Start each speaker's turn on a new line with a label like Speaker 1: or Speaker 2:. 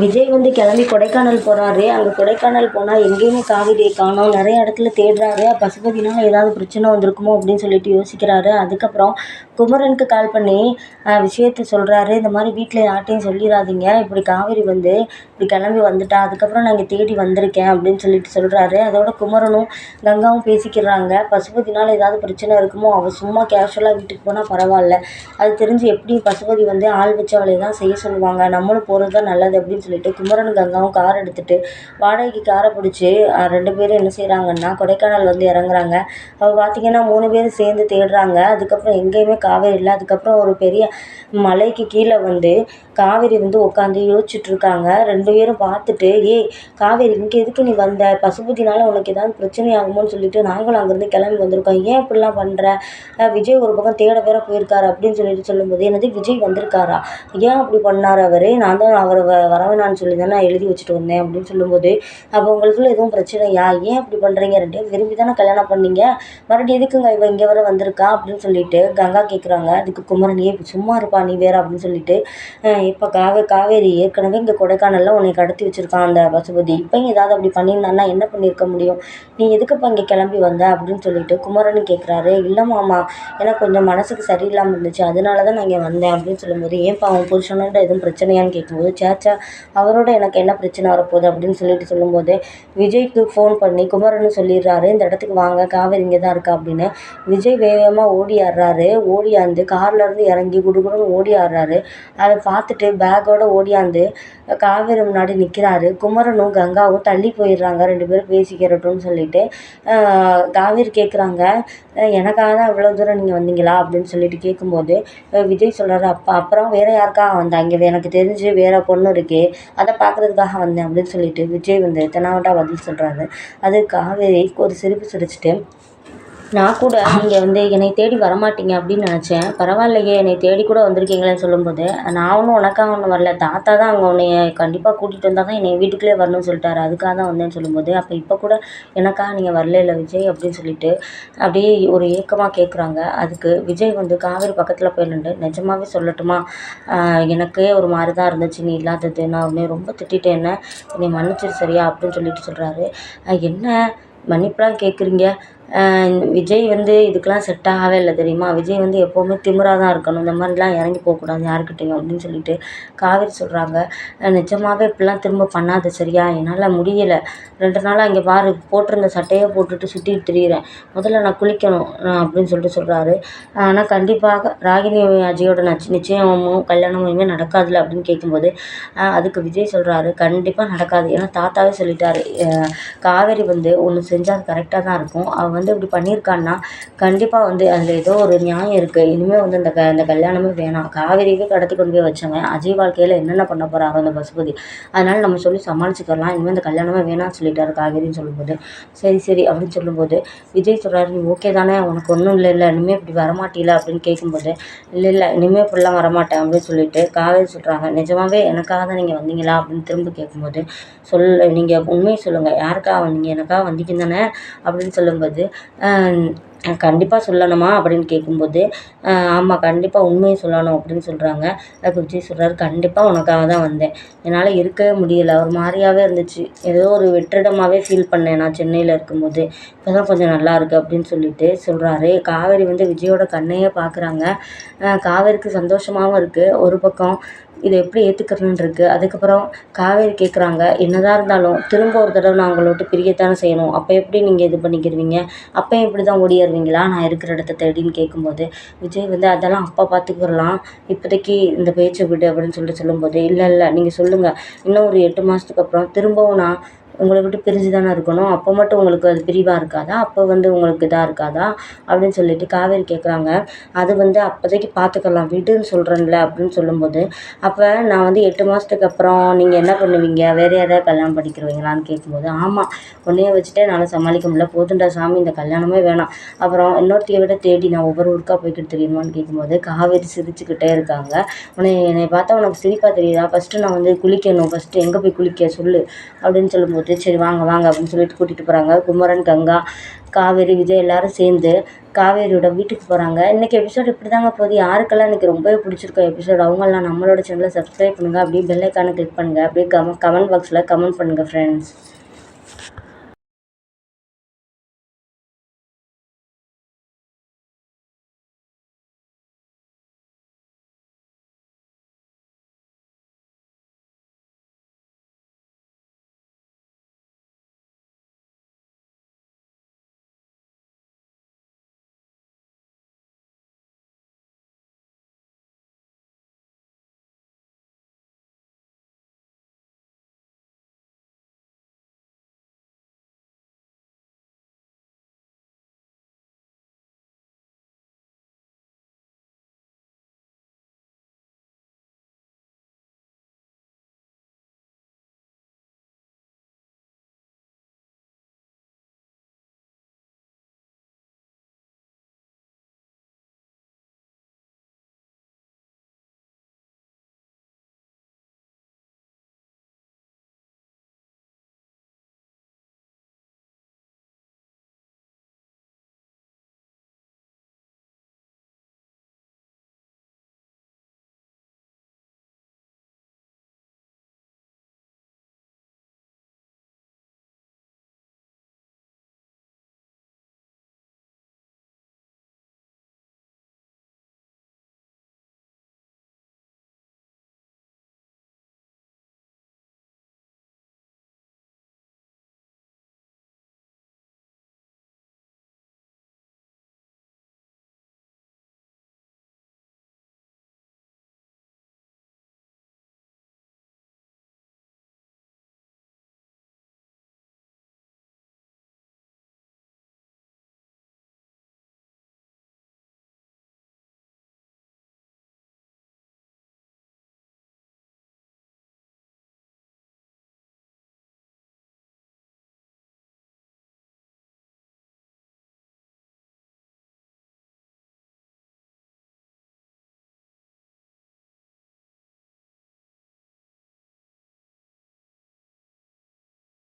Speaker 1: விஜய் வந்து கிளம்பி கொடைக்கானல் போகிறாரு அங்கே கொடைக்கானல் போனால் எங்கேயுமே காவிரியை காணும். நிறைய இடத்துல தேடுறாரு. பசுபதினால் ஏதாவது பிரச்சனை வந்திருக்குமோ அப்படின்னு சொல்லிட்டு யோசிக்கிறாரு. அதுக்கப்புறம் குமரனுக்கு கால் பண்ணி விஷயத்த சொல்கிறாரு இந்த மாதிரி வீட்டில் யார்ட்டையும் சொல்லிடாதீங்க. இப்படி காவேரி வந்து இப்படி கிளம்பி வந்துட்டா. அதுக்கப்புறம் நான் இங்கே தேடி வந்திருக்கேன். அப்படின்னு சொல்லிட்டு சொல்கிறாரு அதோட குமரனும் கங்காவும் பேசிக்கிறாங்க. பசுபதினால் ஏதாவது பிரச்சனை இருக்குமோ அவள் சும்மா கேஷுவலாக வீட்டுக்கு போனால் பரவாயில்ல. அது தெரிஞ்சு எப்படி பசுபதி வந்து ஆள் வச்சவளை தான் செய்ய சொல்லுவாங்க. நம்மளும் போகிறது தான் நல்லது அப்படின்னு சொல்லிட்டு குமரன் கங்காவும் கார் எடுத்துகிட்டு வாடகைக்கு காரை பிடிச்சி ரெண்டு பேரும் என்ன செய்கிறாங்கன்னா கொடைக்கானல் வந்து இறங்குறாங்க. அப்போ பார்த்திங்கன்னா மூணு பேரும் சேர்ந்து தேடுறாங்க. அதுக்கப்புறம் எங்கேயுமே காவேரி இல்லை. அதுக்கப்புறம் ஒரு பெரிய மலைக்கு கீழே வந்து காவேரி வந்து உட்காந்து யோசிச்சுட்ருக்காங்க. ரெண்டு பேரும் பார்த்துட்டு ஏய் காவேரி இங்கே எதுக்கு நீ வந்த? பசுபதினால உனக்கு ஏதாவது பிரச்சனை ஆகுமோன்னு சொல்லிட்டு நாங்களும் அங்கேருந்து கிளம்பி வந்திருக்கோம். ஏன் இப்படிலாம் பண்ணுற விஜய் ஒரு பக்கம் தேட வேற போயிருக்காரு. அப்படின்னு சொல்லிட்டு சொல்லும்போது என்னது விஜய் வந்திருக்காரா? ஏன் அப்படி பண்ணார் அவர்? நான் தான் அவரை வ வர வேணான்னு சொல்லி தான் நான் எழுதி வச்சுட்டு வந்தேன் அப்படின்னு சொல்லும்போது அப்போ உங்களுக்குள்ள எதுவும் பிரச்சனையா? ஏன் அப்படி பண்ணுறீங்க ரெண்டு விரும்பி தானே கல்யாணம் பண்ணீங்க. மறுபடியும் எதுக்குங்க இவன் இங்கே வர வந்திருக்கா? அப்படின்னு சொல்லிட்டு கங்கா கேட்குறாங்க அதுக்கு குமரனியே சும்மா இருப்பா நீ வேற அப்படின்னு சொல்லிட்டு இப்போ காவே காவேரி ஏற்கனவே இங்கே கொடைக்கானலில் உன்னை கடத்தி வச்சுருக்கான் அந்த பசுபதி. இப்போ ஏதாவது அப்படி பண்ணியிருந்தான்னா என்ன பண்ணியிருக்க முடியும்? நீ எதுக்குப்பா இங்கே கிளம்பி வந்த? அப்படின்னு சொல்லிட்டு குமரன் கேட்குறாரு இல்லை மாமா எனக்கு கொஞ்சம் மனசுக்கு சரியில்லாமல் இருந்துச்சு. அதனால தான் நான் இங்கே வந்தேன் அப்படின்னு சொல்லும்போது ஏன்ப்பா அவன் புருஷனோட எதுவும் பிரச்சனையான்னு கேட்கும்போது சேச்சா அவரோட எனக்கு என்ன பிரச்சனை வரப்போகுது அப்படின்னு சொல்லிட்டு சொல்லும்போது விஜய்க்கு ஃபோன் பண்ணி குமரன் சொல்லிடுறாரு இந்த இடத்துக்கு வாங்க காவேரி இங்கே தான் இருக்கா அப்படின்னு. விஜய் வேகமாக ஓடி ஆடுறாரு ஓடியாந்து கார்லேருந்து இறங்கி குடுகுடுன்னு ஓடி ஆடுறாரு. அதை பார்த்துட்டு பேக்கோட ஓடியாந்து காவேரி முன்னாடி நிற்கிறாரு குமரனும் கங்காவும் தள்ளி போயிடுறாங்க ரெண்டு பேரும் பேசிக்கிறட்டும்னு சொல்லிட்டு. காவேரி கேட்குறாங்க எனக்காக தான் இவ்வளோ தூரம் நீங்கள் வந்தீங்களா? அப்படின்னு சொல்லிட்டு கேட்கும்போது விஜய் சொல்கிறாரு அப்பா அப்புறம் வேறு யாருக்கா வந்தாங்க? எனக்கு தெரிஞ்சு வேறு பொண்ணு இருக்கே அதை பார்க்குறதுக்காக வந்தேன் அப்படின்னு சொல்லிட்டு விஜய் வந்து தெனாவட்டா பதில் சொல்கிறாரு அது காவேரி ஒரு சிரிப்பு சிரிச்சிட்டு நான் கூட நீங்கள் வந்து என்னை தேடி வரமாட்டீங்க அப்படின்னு நினச்சேன். பரவாயில்லையே என்னை தேடி கூட வந்திருக்கீங்களேன்னு சொல்லும்போது நான் ஒன்றும் உனக்காக ஒன்றும் வரல. தாத்தா தான் அங்கே உன்னைய கண்டிப்பாக கூட்டிகிட்டு வந்தால் தான் என்னை வீட்டுக்குள்ளே வரணும்னு சொல்லிட்டாரு. அதுக்காக தான் வந்தேன்னு சொல்லும்போது அப்போ இப்போ கூட எனக்காக நீங்கள் வரல இல்லை விஜய் அப்படின்னு சொல்லிட்டு அப்படியே ஒரு ஏக்கமாக கேட்குறாங்க அதுக்கு விஜய் வந்து காவேரி பக்கத்தில் போய் நின்று நிஜமாவே சொல்லட்டுமா? எனக்கே ஒரு மாதிரி தான் இருந்துச்சு. நீ இல்லாதது நான் உடனே ரொம்ப திட்டிட்டேன். என்ன? என்னை மன்னிச்சிரு சரியா? அப்படின்னு சொல்லிட்டு சொல்கிறாரு என்ன? மன்னிப்பெலாம் கேட்குறீங்க விஜய் வந்து இதுக்கெலாம் செட் ஆகவே இல்லை தெரியுமா? விஜய் வந்து எப்போவுமே திமிராக தான் இருக்கணும். இந்த மாதிரிலாம் இறங்கி போகக்கூடாது யாருக்கிட்டேயும் அப்படின்னு சொல்லிட்டு காவேரி சொல்கிறாங்க நிஜமாகவே இப்படிலாம் திரும்ப பண்ணாத சரியா? என்னால் முடியலை. ரெண்டு நாளாக இங்கே பாரு போட்டிருந்த சட்டையை போட்டுட்டு சுற்றிட்டு திரியிறேன். முதல்ல நான் குளிக்கணும் அப்படின்னு சொல்லிட்டு சொல்கிறாரு ஆனால் கண்டிப்பாக ராகினி அஜயோட நச்சு நிச்சயமும் கல்யாணமும் இனிமேல் நடக்காதுல்ல அப்படின்னு கேட்கும்போது அதுக்கு விஜய் சொல்கிறாரு கண்டிப்பாக நடக்காது. ஏன்னா தாத்தாவே சொல்லிட்டாரு காவேரி வந்து ஒன்று செஞ்சால் அது கரெக்டாக தான் இருக்கும். அவள் வந்து வந்து இப்படி பண்ணியிருக்கான்னா கண்டிப்பாக வந்து அதில் ஏதோ ஒரு நியாயம் இருக்குது இனிமேல் வந்து அந்த க அந்த கல்யாணமே வேணாம். காவேரியே கடத்தி கொண்டு போய் வச்சவன் அஜய் வாழ்க்கையில் என்னென்ன பண்ண போகிறாரோ அந்த பசுபதி? அதனால் நம்ம சொல்லி சமாளிச்சுக்கலாம். இனிமேல் இந்த கல்யாணமே வேணாம்னு சொல்லிட்டாரு காவேரின்னு சொல்லும்போது. சரி சரி அப்படின்னு சொல்லும்போது விஜய் சொல்கிறாரு நீ ஓகே தானே? உனக்கு ஒன்றும் இல்லை இல்லை. இனிமேல் இப்படி வரமாட்டீல? அப்படின்னு கேட்கும்போது இல்லை இல்லை. இனிமேல் இப்படிலாம் வரமாட்டேன். அப்படின்னு சொல்லிட்டு காவேரி சொல்கிறாங்க நிஜமாகவே எனக்காக தான் நீங்கள் வந்தீங்களா? அப்படின்னு திரும்ப கேட்கும்போது சொல் நீங்கள் உண்மையை சொல்லுங்கள் யாருக்காக வந்தீங்க எனக்காக வந்தீங்க தானே அப்படின்னு சொல்லும்போது கண்டிப்பாக சொல்லணுமா அப்படின்னு கேட்கும்போது ஆமாம் கண்டிப்பாக உண்மையை சொல்லணும் அப்படின்னு சொல்கிறாங்க அதுக்கு விஜய் சொல்கிறாரு கண்டிப்பாக உனக்காக தான் வந்தேன். என்னால் இருக்கவே முடியல. ஒரு மாதிரியாகவே இருந்துச்சு. ஏதோ ஒரு வெற்றிடமாகவே ஃபீல் பண்ணேன் நான் சென்னையில் இருக்கும்போது. இப்போ தான் கொஞ்சம் நல்லா இருக்குது அப்படின்னு சொல்லிட்டு சொல்கிறாரு காவேரி வந்து விஜயோட கண்ணையே பார்க்குறாங்க காவேரிக்கு சந்தோஷமாகவும் இருக்குது ஒரு பக்கம் இதை எப்படி ஏற்றுக்கிறேன்னு இருக்குது அதுக்கப்புறம் காவேரி கேட்குறாங்க என்னதான் இருந்தாலும் திரும்ப ஒரு தடவை நான் உங்களை விட்டு பிரியத்தானே செய்யணும். அப்போ எப்படி நீங்கள் இது பண்ணிக்கிருவீங்க? அப்போயும் இப்படி தான் ஓடிடுவீங்களா நான் இருக்கிற இடத்த தேடின்னு கேட்கும்போது விஜய் வந்து அதெல்லாம் அப்போ பார்த்துக்கிடலாம் இப்போதைக்கு இந்த பேச்சை விடு அப்படின்னு சொல்லிட்டு சொல்லும்போது இல்லை இல்லை நீங்கள் சொல்லுங்கள் இன்னும் ஒரு எட்டு மாதத்துக்கு அப்புறம் திரும்பவும் நான் உங்களை விட்டு பிரிஞ்சு தானே இருக்கணும். அப்போ மட்டும் உங்களுக்கு அது பிரிவாக இருக்காதா? அப்போ வந்து உங்களுக்கு இதாக இருக்காதா? அப்படின்னு சொல்லிட்டு காவேரி கேட்குறாங்க அது வந்து அப்போதைக்கு பார்த்துக்கலாம் விடுன்னு சொல்கிறேன்ல அப்படின்னு சொல்லும்போது அப்போ நான் வந்து எட்டு மாதத்துக்கு அப்புறம் நீங்கள் என்ன பண்ணுவீங்க? வேறு யாரையாவது கல்யாணம் பண்ணிக்கிருவீங்களான்னு கேட்கும்போது ஆமாம் உன்னைய வச்சுட்டு என்னால் சமாளிக்க முடியல. போதுண்டா சாமி இந்த கல்யாணமே வேணாம். அப்புறம் இன்னொருத்தைய விட தேடி நான் ஒவ்வொரு ஊருக்காக போய்க்கிட்டு தெரியுமான்னு கேட்கும்போது காவேரி சிரிச்சுக்கிட்டே இருக்காங்க. உன்னை என்னை பார்த்தா உனக்கு சிரிப்பாக தெரியுதா? ஃபஸ்ட்டு நான் வந்து குளிக்கணும். ஃபஸ்ட்டு எங்கே போய் குளிக்க சொல்லு அப்படின்னு சொல்லும்போது சொல்லிட்டு சரி வாங்க வாங்க அப்படின்னு சொல்லிட்டு கூட்டிகிட்டு போகிறாங்க குமரன் கங்கா காவேரி விஜய் எல்லாரும் சேர்ந்து காவேரியோட வீட்டுக்கு போகிறாங்க இன்றைக்கி எபிசோட் இப்படி தாங்க போகுது. யாருக்கெல்லாம் இன்றைக்கி ரொம்பவே பிடிச்சிருக்கோ எபிசோட் அவங்கெல்லாம் நம்மளோட சேனலை சப்ஸ்கிரைப் பண்ணுங்கள் அப்படியே பெல் கிளிக் பண்ணுங்கள் அப்படியே கம கமெண்ட் பாக்ஸில் கமெண்ட் பண்ணுங்கள் ஃப்ரெண்ட்ஸ்